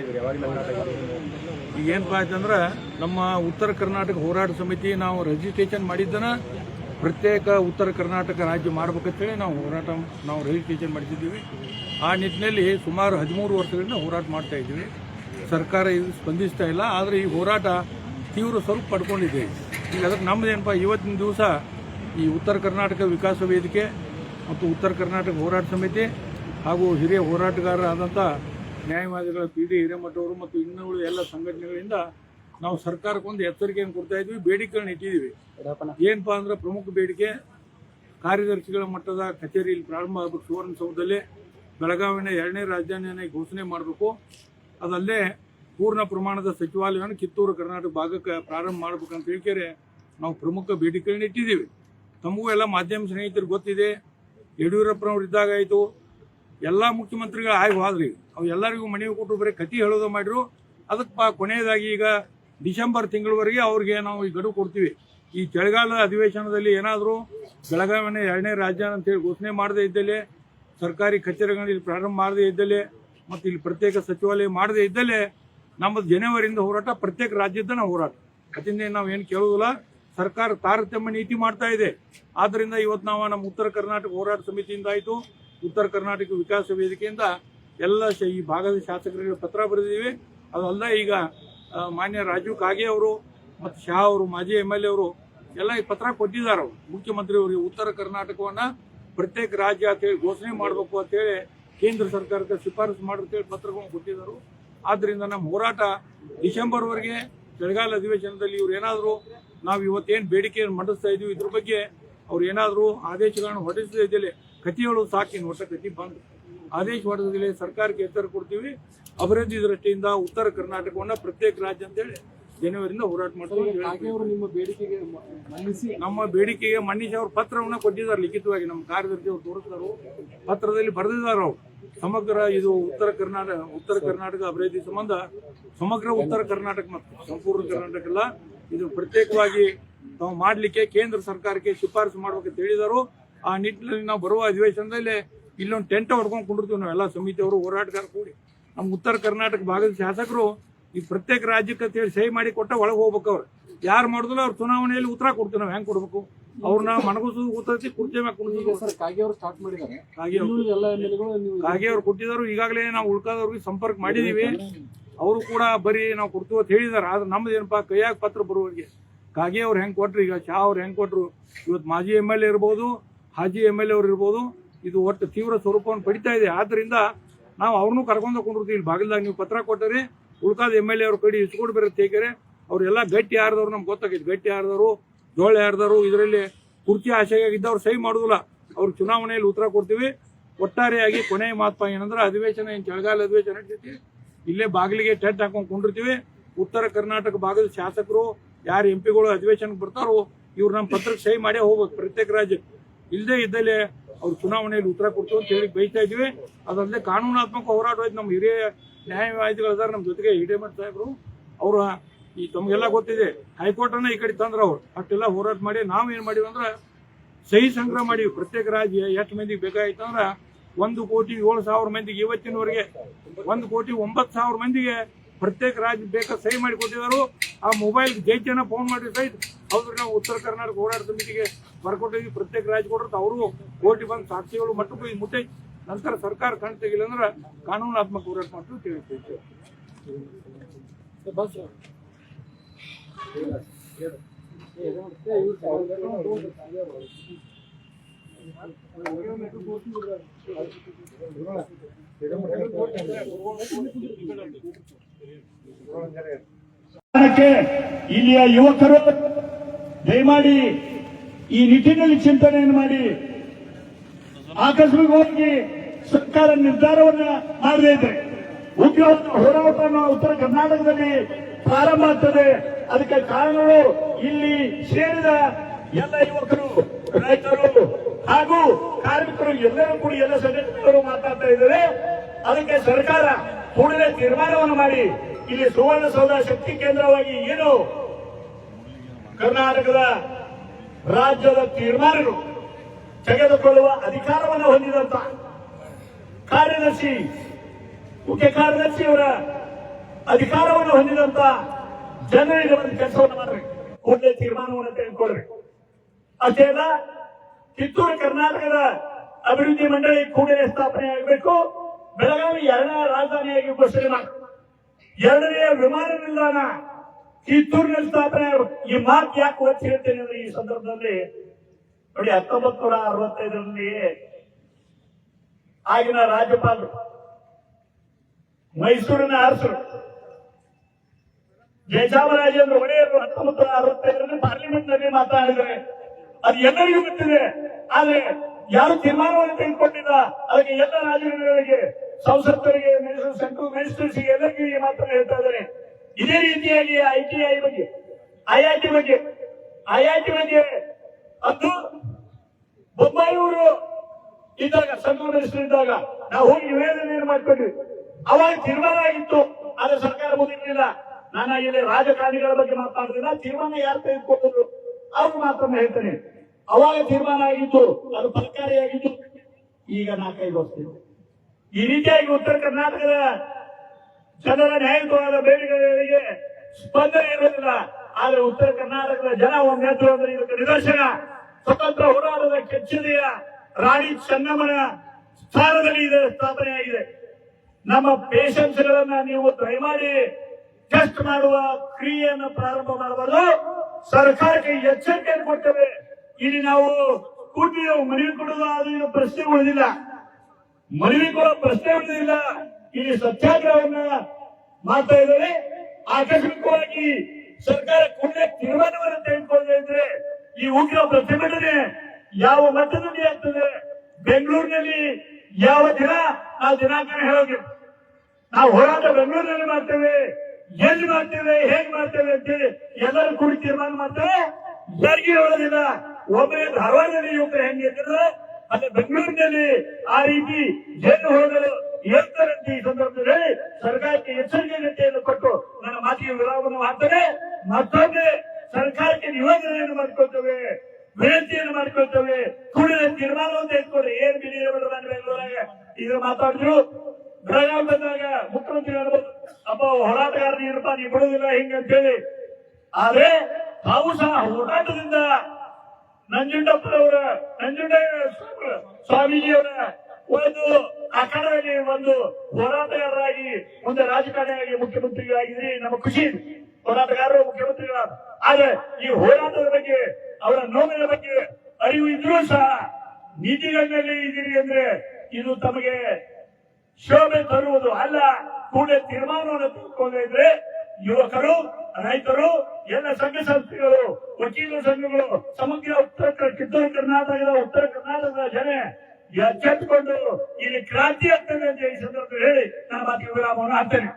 ಈಗ ಏನಪ್ಪಾ ಆಯ್ತಂದ್ರೆ ನಮ್ಮ ಉತ್ತರ ಕರ್ನಾಟಕ ಹೋರಾಟ ಸಮಿತಿ ನಾವು ರಿಜಿಸ್ಟ್ರೇಷನ್ ಮಾಡಿದ್ದನ ಪ್ರತ್ಯೇಕ ಉತ್ತರ ಕರ್ನಾಟಕ ರಾಜ್ಯ ಮಾಡ್ಬೇಕಂತೇಳಿ ನಾವು ಹೋರಾಟ, ನಾವು ರಿಜಿಸ್ಟ್ರೇಷನ್ ಮಾಡಿಸಿದ್ದೀವಿ. ಆ ನಿಟ್ಟಿನಲ್ಲಿ ಸುಮಾರು ಹದಿಮೂರು ವರ್ಷಗಳಿಂದ ಹೋರಾಟ ಮಾಡ್ತಾ ಇದ್ದೀವಿ. ಸರ್ಕಾರ ಇದು ಸ್ಪಂದಿಸ್ತಾ ಇಲ್ಲ, ಆದರೆ ಈ ಹೋರಾಟ ತೀವ್ರ ಸ್ವರೂಪ ಪಡ್ಕೊಂಡಿದೆ. ಈಗ ಅದಕ್ಕೆ ನಮ್ಮದೇನಪ್ಪ ಇವತ್ತಿನ ದಿವಸ ಈ ಉತ್ತರ ಕರ್ನಾಟಕ ವಿಕಾಸ ವೇದಿಕೆ ಮತ್ತು ಉತ್ತರ ಕರ್ನಾಟಕ ಹೋರಾಟ ಸಮಿತಿ ಹಾಗೂ ಹಿರಿಯ ಹೋರಾಟಗಾರರಾದಂಥ ನ್ಯಾಯವಾದಿಗಳ ಪಿ ಡಿ ಹಿರೇಮಠವರು ಮತ್ತು ಇನ್ನುಳಿದ ಎಲ್ಲ ಸಂಘಟನೆಗಳಿಂದ ನಾವು ಸರ್ಕಾರಕ್ಕೊಂದು ಎಚ್ಚರಿಕೆಯನ್ನು ಕೊಡ್ತಾ ಇದ್ವಿ. ಬೇಡಿಕೆಗಳನ್ನ ಇಟ್ಟಿದ್ದೀವಿ. ಏನಪ್ಪಾ ಅಂದ್ರೆ ಪ್ರಮುಖ ಬೇಡಿಕೆ, ಕಾರ್ಯದರ್ಶಿಗಳ ಮಟ್ಟದ ಕಚೇರಿಯಲ್ಲಿ ಪ್ರಾರಂಭ ಆಗಬೇಕು. ಸುವರ್ಣಸೌಧದಲ್ಲಿ ಬೆಳಗಾವಿನ ಎರಡನೇ ರಾಜಧಾನಿಯನ್ನು ಘೋಷಣೆ ಮಾಡಬೇಕು. ಅದಲ್ಲೇ ಪೂರ್ಣ ಪ್ರಮಾಣದ ಸಚಿವಾಲಯವನ್ನು ಕಿತ್ತೂರು, ಕರ್ನಾಟಕ ಭಾಗಕ್ಕೆ ಪ್ರಾರಂಭ ಮಾಡ್ಬೇಕಂತ ಹೇಳಿಕೆರೆ ನಾವು ಪ್ರಮುಖ ಬೇಡಿಕೆಗಳನ್ನ ಇಟ್ಟಿದ್ದೀವಿ. ತಮಗೂ ಎಲ್ಲ ಮಾಧ್ಯಮ ಸ್ನೇಹಿತರು ಗೊತ್ತಿದೆ. ಯಡಿಯೂರಪ್ಪನವ್ರು ಇದ್ದಾಗ ಆಯಿತು. ಎಲ್ಲ ಮುಖ್ಯಮಂತ್ರಿಗಳು ಆಗಿ ಹೋದ್ರಿ ಅವು ಎಲ್ಲರಿಗೂ ಮನವಿ ಕೊಟ್ಟು ಬರೀ ಕತಿ ಹೇಳೋದು ಮಾಡಿರು ಅದಕ್ಕೆ ಕೊನೆಯದಾಗಿ ಈಗ ಡಿಸೆಂಬರ್ ತಿಂಗಳವರೆಗೆ ಅವ್ರಿಗೆ ನಾವು ಈ ಗಡುವು ಕೊಡ್ತೀವಿ. ಈ ಚಳಿಗಾಲದ ಅಧಿವೇಶನದಲ್ಲಿ ಏನಾದರೂ ಬೆಳಗಾವಿನ ಎರಡನೇ ರಾಜ್ಯ ಅಂತೇಳಿ ಘೋಷಣೆ ಮಾಡದೇ ಇದ್ದಲ್ಲಿ, ಸರ್ಕಾರಿ ಕಚೇರಿಗಳಲ್ಲಿ ಪ್ರಾರಂಭ ಮಾಡದೇ ಇದ್ದಲ್ಲಿ, ಮತ್ತು ಇಲ್ಲಿ ಪ್ರತ್ಯೇಕ ಸಚಿವಾಲಯ ಮಾಡದೇ ಇದ್ದಲ್ಲಿ ನಮ್ಮದು ಜನವರಿಯಿಂದ ಹೋರಾಟ, ಪ್ರತ್ಯೇಕ ರಾಜ್ಯದ ಹೋರಾಟ. ಅದರಿಂದ ನಾವು ಏನು ಕೇಳುವುದಿಲ್ಲ ಸರ್ಕಾರ ತಾರತಮ್ಯ ನೀತಿ ಮಾಡ್ತಾ ಇದೆ. ಆದ್ದರಿಂದ ಇವತ್ತು ನಾವು ನಮ್ಮ ಉತ್ತರ ಕರ್ನಾಟಕ ಹೋರಾಟ ಸಮಿತಿಯಿಂದ ಆಯಿತು. ಉತ್ತರ ಕರ್ನಾಟಕ ವಿಕಾಸ ವೇದಿಕೆಯಿಂದ ಎಲ್ಲ ಈ ಭಾಗದ ಶಾಸಕರಿಗೆ ಪತ್ರ ಬರೆದಿದ್ದೀವಿ. ಅದಲ್ಲ ಈಗ ಮಾನ್ಯ ರಾಜೀವ್ ಕಾಗೆ ಅವರು ಮತ್ತು ಶಾ ಅವರು, ಮಾಜಿ ಎಂ ಎಲ್ ಅವರು ಎಲ್ಲ ಈ ಪತ್ರ ಕೊಟ್ಟಿದ್ದಾರೆ ಅವರು. ಉತ್ತರ ಕರ್ನಾಟಕವನ್ನು ಪ್ರತ್ಯೇಕ ರಾಜ್ಯ ಅಂತೇಳಿ ಘೋಷಣೆ ಮಾಡಬೇಕು ಅಂತೇಳಿ ಕೇಂದ್ರ ಸರ್ಕಾರಕ್ಕೆ ಶಿಫಾರಸು ಅಂತೇಳಿ ಪತ್ರಗಳನ್ನು ಕೊಟ್ಟಿದ್ದರು. ಆದ್ದರಿಂದ ನಮ್ಮ ಹೋರಾಟ ಡಿಸೆಂಬರ್ವರೆಗೆ ಚಳಿಗಾಲ ಅಧಿವೇಶನದಲ್ಲಿ ಇವ್ರು ಏನಾದರೂ ನಾವು ಇವತ್ತೇನು ಬೇಡಿಕೆಯನ್ನು ಮಂಡಿಸ್ತಾ ಇದೀವಿ, ಇದ್ರ ಬಗ್ಗೆ ಅವ್ರು ಏನಾದರೂ ಆದೇಶಗಳನ್ನು ಹೊರಡಿಸದೇ ಇದ್ದಲ್ಲಿ ಸಾಕಿ ಸಾಕಿನ ಒಟ್ಟ ಕತಿ ಬಂದು ಆದೇಶ ಹೊರಡಿಸದಲ್ಲಿ ಸರ್ಕಾರಕ್ಕೆ ಎತ್ತರ ಕೊಡ್ತೀವಿ. ಅಭಿವೃದ್ಧಿ ದೃಷ್ಟಿಯಿಂದ ಉತ್ತರ ಕರ್ನಾಟಕವನ್ನ ಪ್ರತ್ಯೇಕ ರಾಜ್ಯ ಅಂತೇಳಿ ಜನವರಿಂದ ಹೋರಾಟ ಮಾಡ್ತೀವಿ ನಮ್ಮ ಬೇಡಿಕೆಗೆ ಮನ್ನಿಸಿ. ಅವ್ರ ಪತ್ರವನ್ನ ಕೊಟ್ಟಿದ್ದಾರೆ ಲಿಖಿತವಾಗಿ. ನಮ್ಮ ಕಾರ್ಯದರ್ಶಿ ಅವರು ತೋರಿಸಿದಾರು ಪತ್ರದಲ್ಲಿ ಬರೆದಿದ್ದಾರೆ ಅವರು. ಸಮಗ್ರ ಇದು ಉತ್ತರ ಕರ್ನಾಟಕ ಉತ್ತರ ಕರ್ನಾಟಕ ಅಭಿವೃದ್ಧಿ ಸಂಬಂಧ ಸಮಗ್ರ ಉತ್ತರ ಕರ್ನಾಟಕ ಮತ್ತು ಸಂಪೂರ್ಣ ಕರ್ನಾಟಕ ಅಲ್ಲ. ಇದು ಪ್ರತ್ಯೇಕವಾಗಿ ತಾವು ಮಾಡಲಿಕ್ಕೆ ಕೇಂದ್ರ ಸರ್ಕಾರಕ್ಕೆ ಶಿಫಾರಸು ಮಾಡ್ಬೇಕಂತ ಹೇಳಿದರು. ಆ ನಿಟ್ಟಿನಲ್ಲಿ ನಾವು ಬರುವ ಅಧಿವೇಶನದಲ್ಲಿ ಇಲ್ಲೊಂದು ಟೆಂಟ್ ಹೊಡ್ಕೊಂಡು ಕುಂಡಿರ್ತೀವಿ ನಾವೆಲ್ಲ ಸಮಿತಿಯವರು ಹೋರಾಟಗಾರ ಕೂಡಿ. ನಮ್ಮ ಉತ್ತರ ಕರ್ನಾಟಕ ಭಾಗದ ಶಾಸಕರು ಈ ಪ್ರತ್ಯೇಕ ರಾಜ್ಯಕ್ಕೆ ಅಂತ ಹೇಳಿ ಸಹಿ ಮಾಡಿ ಕೊಟ್ಟ ಒಳಗೆ ಹೋಗ್ಬೇಕು ಅವ್ರು. ಯಾರು ಮಾಡಿದ್ರು ಅವ್ರು ಚುನಾವಣೆಯಲ್ಲಿ ಉತ್ತರ ಕೊಡ್ತೀವಿ ನಾವು ಹೆಂಗೆ ಕೊಡ್ಬೇಕು? ಅವ್ರನ್ನ ಮನಗಸು ಕೂತೈತಿ ಕುರ್ಚಿ ಮ್ಯಾಗ ಕಾಗೆ ಅವರು ಸ್ಟಾರ್ಟ್ ಮಾಡಿದ್ದಾರೆ. ಎಲ್ಲ ನೀವು ಕಾಗೆ ಅವ್ರು ಕೊಟ್ಟಿದ್ದಾರೆ ಈಗಾಗಲೇ ನಾವು ಉಳ್ಕಾದವ್ರಿಗೆ ಸಂಪರ್ಕ ಮಾಡಿದೀವಿ. ಅವರು ಕೂಡ ಬರೀ ನಾವು ಕೊಡ್ತೀವಿ ಅಂತ ಹೇಳಿದಾರೆ ಆದ್ರೆ ನಮ್ದು ಏನಪ್ಪಾ ಕೈಯಾಗ ಪತ್ರ ಬರುವವರಿಗೆ. ಕಾಗೆ ಅವ್ರು ಹೆಂಗ್ ಕೊಟ್ರು? ಈಗ ಶಾ ಅವ್ರು ಹೆಂಗ್ ಕೊಟ್ರು? ಇವತ್ತು ಮಾಜಿ ಎಂ ಎಲ್ ಎ ಇರ್ಬೋದು ಹಾಜಿ ಎಂ ಎಲ್ ಎ ಅವ್ರು ಇರ್ಬೋದು, ಇದು ಒಟ್ಟು ತೀವ್ರ ಸ್ವರೂಪವನ್ನು ಪಡಿತಾ ಇದೆ. ಆದ್ದರಿಂದ ನಾವು ಅವ್ರನ್ನೂ ಕರ್ಕೊಂಡು ಇಲ್ಲಿ ಬಾಗಿಲ್ದಾಗ ನೀವು ಪತ್ರ ಕೊಟ್ಟರೆ ಉಳ್ಕಾದ ಎಂ ಎಲ್ ಎ ಅವ್ರ ಕಡೆ ಇಸ್ಕೊಂಡು ಬರೋ ತೇಕೆರೆ ಅವ್ರೆಲ್ಲ ಗಟ್ಟಿ ಯಾರ್ದವ್ರು ನಮ್ಗೆ ಗೊತ್ತಾಗೈತೆ. ಗಟ್ಟಿ ಯಾರ್ದವರು ಜೋಳ ಯಾರ್ದವರು ಇದರಲ್ಲಿ ಕುರ್ಚಿ ಆಶೆಯಾಗಿದ್ದವ್ರು ಸಹಿ ಮಾಡೋದಿಲ್ಲ. ಅವ್ರು ಚುನಾವಣೆಯಲ್ಲಿ ಉತ್ತರ ಕೊಡ್ತೀವಿ. ಒಟ್ಟಾರೆಯಾಗಿ ಕೊನೆಯ ಮಾತಪ್ಪ ಏನಂದ್ರೆ ಅಧಿವೇಶನ ಏನು ಚಳಿಗಾಲ ಅಧಿವೇಶನ ನಡೀತೈತಿ ಇಲ್ಲೇ ಬಾಗಿಲಿಗೆ ಟೆಂಟ್ ಹಾಕೊಂಡು ಕುಂಡಿರ್ತೀವಿ. ಉತ್ತರ ಕರ್ನಾಟಕ ಭಾಗದ ಶಾಸಕರು, ಯಾರು ಎಂ ಪಿಗಳು ಅಧಿವೇಶನಕ್ಕೆ ಬರ್ತಾರೋ ಇವ್ರು ನಮ್ಮ ಪತ್ರಕ್ಕೆ ಸಹಿ ಮಾಡೇ ಹೋಗ್ಬೇಕು. ಪ್ರತ್ಯೇಕ ರಾಜ್ಯಕ್ಕೆ ಇಲ್ಲದೆ ಇದ್ದಲ್ಲಿ ಅವ್ರು ಚುನಾವಣೆಯಲ್ಲಿ ಉತ್ತರ ಕೊಡ್ತು ಅಂತ ಹೇಳಿ ಬೈತಾ ಇದೀವಿ ಅದಲ್ಲದೆ ಕಾನೂನಾತ್ಮಕ ಹೋರಾಟ ನಮ್ಮ ಹಿರಿಯ ನ್ಯಾಯವಾದಿಗಳಿದ್ದಾರೆ ನಮ್ಮ ಜೊತೆಗೆ ಹಿರೇಮಠ ಸಾಹೇಬರು, ಅವರ ಈ ತಮಗೆಲ್ಲ ಗೊತ್ತಿದೆ. ಹೈಕೋರ್ಟ್ ಅನ್ನ ಈ ಕಡೆ ತಂದ್ರ ಅವ್ರು. ಅಷ್ಟೆಲ್ಲ ಹೋರಾಟ ಮಾಡಿ ನಾವು ಏನ್ ಮಾಡಿವಿ ಅಂದ್ರೆ ಸಹಿ ಸಂಗ್ರಹ ಮಾಡಿವಿ. ಪ್ರತ್ಯೇಕ ರಾಜ್ಯ ಎಷ್ಟು ಮಂದಿಗೆ ಬೇಕಾಯ್ತು ಅಂದ್ರೆ ಒಂದು ಕೋಟಿ ಏಳು ಸಾವಿರ ಮಂದಿಗೆ ಇವತ್ತಿನವರೆಗೆ, ಒಂದು ಕೋಟಿ ಒಂಬತ್ತು ಸಾವಿರ ಮಂದಿಗೆ ಪ್ರತ್ಯೇಕ ರಾಜ್ಯ ಬೇಕಾದ ಸಹಿ ಮಾಡಿ ಕೊಟ್ಟಿದ್ದಾರೆ. ಆ ಮೊಬೈಲ್ ಜನ ಫೋನ್ ಮಾಡಿ ಸಹಿತ ಅವ್ರು ನಾವು ಉತ್ತರ ಕರ್ನಾಟಕ ಹೋರಾಟ ಸಮಿತಿಗೆ ಬರ್ಕೊಟ್ಟಿದ್ವಿ. ಪ್ರತ್ಯೇಕ ರಾಜ್ಯ ಕೊಟ್ಟರು ಅವರು ಕೋಟಿ ಬಂದು ಸಾಕ್ಷಿಗಳು. ಮಟ್ಟಕ್ಕೂ ಈ ಮುಟ್ಟೈ ನಂತರ ಸರ್ಕಾರ ಕಣ್ ತೆಗಿಲ್ಲ ಅಂದ್ರೆ ಕಾನೂನಾತ್ಮಕ ಹೋರಾಟ ಮಾಡ್ತೀವಿ ತಿಳಿಸ್ತೈತೆ ಬಸ್. ಇಲ್ಲಿಯ ಯುವಕರು ದಯಮಾಡಿ ಈ ನಿಟ್ಟಿನಲ್ಲಿ ಚಿಂತನೆಯನ್ನು ಮಾಡಿ ಆಕಸ್ಮಿಕವಾಗಿ ಸರ್ಕಾರ ನಿರ್ಧಾರವನ್ನ ಮಾಡದೇ ಇದ್ರೆ ಉಗ್ರವಾದ ಹೋರಾಟ ಉತ್ತರ ಕರ್ನಾಟಕದಲ್ಲಿ ಪ್ರಾರಂಭ ಆಗ್ತದೆ. ಅದಕ್ಕೆ ಕಾರಣಗಳು ಇಲ್ಲಿ ಸೇರಿದ ಎಲ್ಲ ಯುವಕರು. ರೈತರು ಹಾಗೂ ಕಾರ್ಮಿಕರು ಎಲ್ಲರೂ ಕೂಡ, ಎಲ್ಲ ಸಂಘಟನೆಗಳು ಮಾತಾಡ್ತಾ ಇದ್ದಾರೆ. ಅದಕ್ಕೆ ಸರ್ಕಾರ ಕೂಡಲೇ ತೀರ್ಮಾನವನ್ನು ಮಾಡಿ. ಇಲ್ಲಿ ಸುವರ್ಣಸೌಧ ಶಕ್ತಿ ಕೇಂದ್ರವಾಗಿ ಏನು ಕರ್ನಾಟಕದ ರಾಜ್ಯದ ತೀರ್ಮಾನಗಳು ತೆಗೆದುಕೊಳ್ಳುವ ಅಧಿಕಾರವನ್ನು ಹೊಂದಿದಂತ ಕಾರ್ಯದರ್ಶಿ, ಮುಖ್ಯ ಕಾರ್ಯದರ್ಶಿಯವರ ಅಧಿಕಾರವನ್ನು ಹೊಂದಿದಂತ ಜನರಿಗೆ ಒಂದು ಕೆಲಸವನ್ನು ಮಾಡ್ರಿ. ಕೂಡಲೇ ತೀರ್ಮಾನವನ್ನು ತೆಗೆದುಕೊಳ್ರಿ ಅಲ್ಲ ಕಿತ್ತೂರು ಕರ್ನಾಟಕದ ಅಭಿವೃದ್ಧಿ ಮಂಡಳಿ ಕೂಡಲೇ ಸ್ಥಾಪನೆ ಆಗಬೇಕು. ಬೆಳಗಾವಿ ಎರಡನೇ ರಾಜಧಾನಿಯಾಗಿ ಘೋಷಣೆ ಮಾಡಿ, ಎರಡನೇ ವಿಮಾನ ನಿಲ್ದಾಣ ಕಿತ್ತೂರಿನಲ್ಲಿ ಸ್ಥಾಪನೆ ಈ ಮಾತು ಯಾಕೆ ಒತ್ತಿ ಹೇಳ್ತೇನೆ ಈ ಸಂದರ್ಭದಲ್ಲಿ ನೋಡಿ ಹತ್ತೊಂಬತ್ ನೂರ ಅರವತ್ತೈದರಲ್ಲಿ ಆಗಿನ ರಾಜ್ಯಪಾಲರು ಮೈಸೂರಿನ ಅರಸರು ಜಯಚಾಮರಾಜೇಂದ್ರ ಒಡೆಯರು ಹತ್ತೊಂಬತ್ತು ನೂರ ಅರವತ್ತೈದರಲ್ಲಿ ಪಾರ್ಲಿಮೆಂಟ್ನಲ್ಲಿ ಮಾತನಾಡಿದರೆ ಅದು ಎಲ್ಲರಿಗೂ ಗೊತ್ತಿದೆ. ಆದ್ರೆ ಯಾರು ತೀರ್ಮಾನವನ್ನು ತೆಗೆದುಕೊಂಡಿಲ್ಲ, ಅದಕ್ಕೆ ಎಲ್ಲ ರಾಜ್ಯಗಳಿಗೆ ಸಂಸತ್ತರಿಗೆ ಸೆಂಟ್ರಲ್ ಮಿನಿಸ್ಟರ್ಸ್ಗೆ ಎಲ್ಲರಿಗೂ ಈ ಹೇಳ್ತಾ ಇದ್ದಾರೆ. ಇದೇ ರೀತಿಯಾಗಿ ಐಟಿಐ ಬಗ್ಗೆ ಐಐಟಿ ಬಗ್ಗೆ ಐಐಟಿ ಬಗ್ಗೆ ಅದು ಬೊಮ್ಮಾಯಿಯವರು ಇದ್ದಾಗ ಸೆಂಟ್ರಲ್ ಮಿನಿಸ್ಟರ್ ಇದ್ದಾಗ, ನಾವು ಹೋಗಿ ನಿವೇದನೆಯನ್ನು ಮಾಡ್ಕೊಂಡ್ವಿ. ಅವಾಗ ತೀರ್ಮಾನ ಆಗಿತ್ತು, ಆದ್ರೆ ಸರ್ಕಾರ ಮುಂದಿರಲಿಲ್ಲ ನಾನು ಇಲ್ಲಿ ರಾಜಕಾರಣಿಗಳ ಬಗ್ಗೆ ಮಾತಾಡಿದ್ರೆ ತೀರ್ಮಾನ ಯಾರು ತೆಗೆದುಕೊಂಡ್ರು ಅವ್ರು ಮಾತನ್ನ ಹೇಳ್ತೇನೆ ಅವಾಗ ತೀರ್ಮಾನ ಆಗಿತ್ತು, ಅದು ಫಲಕಾರಿಯಾಗಿತ್ತು ಈಗ ನಾಲ್ಕೈದು ವರ್ಷ ಈ ರೀತಿಯಾಗಿ ಉತ್ತರ ಕರ್ನಾಟಕದ ಜನರ ನ್ಯಾಯಯುತವಾದ ಬೇಡಿಕೆಗಳಿಗೆ ಸ್ಪಂದನೆ ಇರುವುದಿಲ್ಲ. ಆದ್ರೆ ಉತ್ತರ ಕರ್ನಾಟಕದ ಜನ ಒಂದೆದ್ದು ಅಂದ್ರೆ ಇದಕ್ಕೆ ನಿದರ್ಶನ. ಸ್ವತಂತ್ರ ಹೋರಾಟದ ಕೆಚ್ಚದೆಯ ರಾಣಿ ಚೆನ್ನಮ್ಮನ ಸ್ಥಾನದಲ್ಲಿ ಇದು ಸ್ಥಾಪನೆಯಾಗಿದೆ. ನಮ್ಮ ಪೇಷನ್ಸ್ ಗಳನ್ನ ನೀವು ದಯಮಾಡಿ ಟೆಸ್ಟ್ ಮಾಡುವ ಕ್ರಿಯೆಯನ್ನು ಪ್ರಾರಂಭ ಮಾಡಬಾರದು. ಸರ್ಕಾರಕ್ಕೆ ಎಚ್ಚರಿಕೆಯನ್ನು ಕೊಡ್ತೇವೆ ಇಲ್ಲಿ ನಾವು ನಾವು ಮನವಿ ಕೊಡುವ ಪ್ರಶ್ನೆ ಉಳಿದಿಲ್ಲ. ಮನವಿ ಕೊಡೋ ಪ್ರಶ್ನೆ ಉಳಿದಿಲ್ಲ. ಇಲ್ಲಿ ಸತ್ಯಾಗ್ರಹವನ್ನ ಮಾಡ್ತಾ ಇದ್ದಾರೆ. ಆಕಸ್ಮಿಕವಾಗಿ ಸರ್ಕಾರ ಕೂಡಲೇ ತೀರ್ಮಾನವನ್ನು ತೆಗೆದುಕೊಳ್ಳದೆ ಇದ್ರೆ ಈ ಉಗ್ರ ಪ್ರತಿಭಟನೆ ಯಾವ ಮಟ್ಟದಲ್ಲಿ ಆಗ್ತದೆ? ಬೆಂಗಳೂರಿನಲ್ಲಿ ಯಾವ ದಿನ? ಆ ದಿನಾಂಕ ಹೇಳೋದು. ನಾವು ಹೋರಾಟ ಬೆಂಗಳೂರಿನಲ್ಲಿ ಮಾಡ್ತೇವೆ. ಎಲ್ಲಿ ಮಾಡ್ತೇವೆ, ಹೇಗ್ ಮಾಡ್ತೇವೆ ಅಂತೇಳಿ ಎಲ್ಲರೂ ಕೂಡಿ ತೀರ್ಮಾನ ಮಾಡ್ತಾರೆ. ಯಾರಿಗೂ ಹೇಳೋದಿಲ್ಲ ಒಬ್ಬರೇ ಧಾರವಾಡದಲ್ಲಿ ಯುವಕರು ಹೆಂಗೆ ಇದ್ದಾರೆ ಅಲ್ಲಿ ಬೆಂಗಳೂರಿನಲ್ಲಿ ಆ ರೀತಿ ಜೈಲು ಹೋಗಲು ಹೇಳ್ತಾರಂತ ಈ ಸಂದರ್ಭದಲ್ಲಿ ಸರ್ಕಾರಕ್ಕೆ ಎಚ್ಚರಿಕೆ ಗಂಟೆಯನ್ನು ಕೊಟ್ಟು ನನ್ನ ಮಾತಿಗೆ ವಿರಾಮವನ್ನು ಮಾಡ್ತಾರೆ ಮತ್ತೊಮ್ಮೆ ಸರ್ಕಾರಕ್ಕೆ ನಿಯೋಜನೆಯನ್ನು ಮಾಡ್ಕೊಳ್ತೇವೆ, ವಿನಂತಿಯನ್ನು ಮಾಡ್ಕೊಳ್ತೇವೆ. ಕೂಡಲೇ ತೀರ್ಮಾನವನ್ನು ತೆಗೆದುಕೊಳ್ಳಿ ಏನ್ ಬಿಡಿ ಬೆಂಗಳೂರಾಗ ಈಗ ಮಾತಾಡಿದ್ರು. ಬೆಳಗಾವಿ ಬಂದಾಗ ಮುಖ್ಯಮಂತ್ರಿ ಅಪ್ಪ ಹೋರಾಟಗಾರ ನೀರಪ್ಪ ನೀವು ಬಿಡುವುದಿಲ್ಲ ಹಿಂಗ ಅಂತೇಳಿ. ಆದ್ರೆ, ತಾವು ಸಹ ಹೋರಾಟದಿಂದ ನಂಜುಂಡಪ್ಪನವರ, ನಂಜುಂಡ ಸ್ವಾಮೀಜಿಯವರ ಒಂದು ಅಖಾಡದಲ್ಲಿ ಒಂದು ಹೋರಾಟಗಾರರಾಗಿ, ಒಂದು ರಾಜಕಾರಣಿಯಾಗಿ ಮುಖ್ಯಮಂತ್ರಿಗಳಾಗಿದ್ರಿ. ನಮ್ಮ ಖುಷಿ. ಹೋರಾಟಗಾರರು ಮುಖ್ಯಮಂತ್ರಿಗಳ ಆದ್ರೆ, ಈ ಹೋರಾಟದ ಬಗ್ಗೆ, ಅವರ ನೋವಿನ ಬಗ್ಗೆ ಅರಿವು ಇದ್ರೂ ಸಹ ನೀತಿಗಳಲ್ಲಿ ಇದ್ದೀರಿ ಅಂದ್ರೆ ಇದು ತಮಗೆ ಶೋಭೆ ತರುವುದು ಅಲ್ಲ. ಕೂಡಲೇ ತೀರ್ಮಾನವನ್ನು ತೆಗೆದುಕೊಂಡಿದ್ರೆ ಯುವಕರು, ರೈತರು, ಎಲ್ಲ ಸಂಘ ಸಂಸ್ಥೆಗಳು, ವಕೀಲ ಸಂಘಗಳು, ಸಮಗ್ರ ಉತ್ತರ ಕಿತ್ತೂರು ಕರ್ನಾಟಕದ ಉತ್ತರ ಕರ್ನಾಟಕದ ಜನ ಎಚ್ಚೆತ್ತುಕೊಂಡು ಇಲ್ಲಿ ಕ್ರಾಂತಿ ಆಗ್ತದೆ ಅಂತ ಈ ಸಂದರ್ಭದಲ್ಲಿ ಹೇಳಿ ನಾನು ಮಾತಿಗೆ ವಿರಾಮವನ್ನು ಹಾಕ್ತೇನೆ.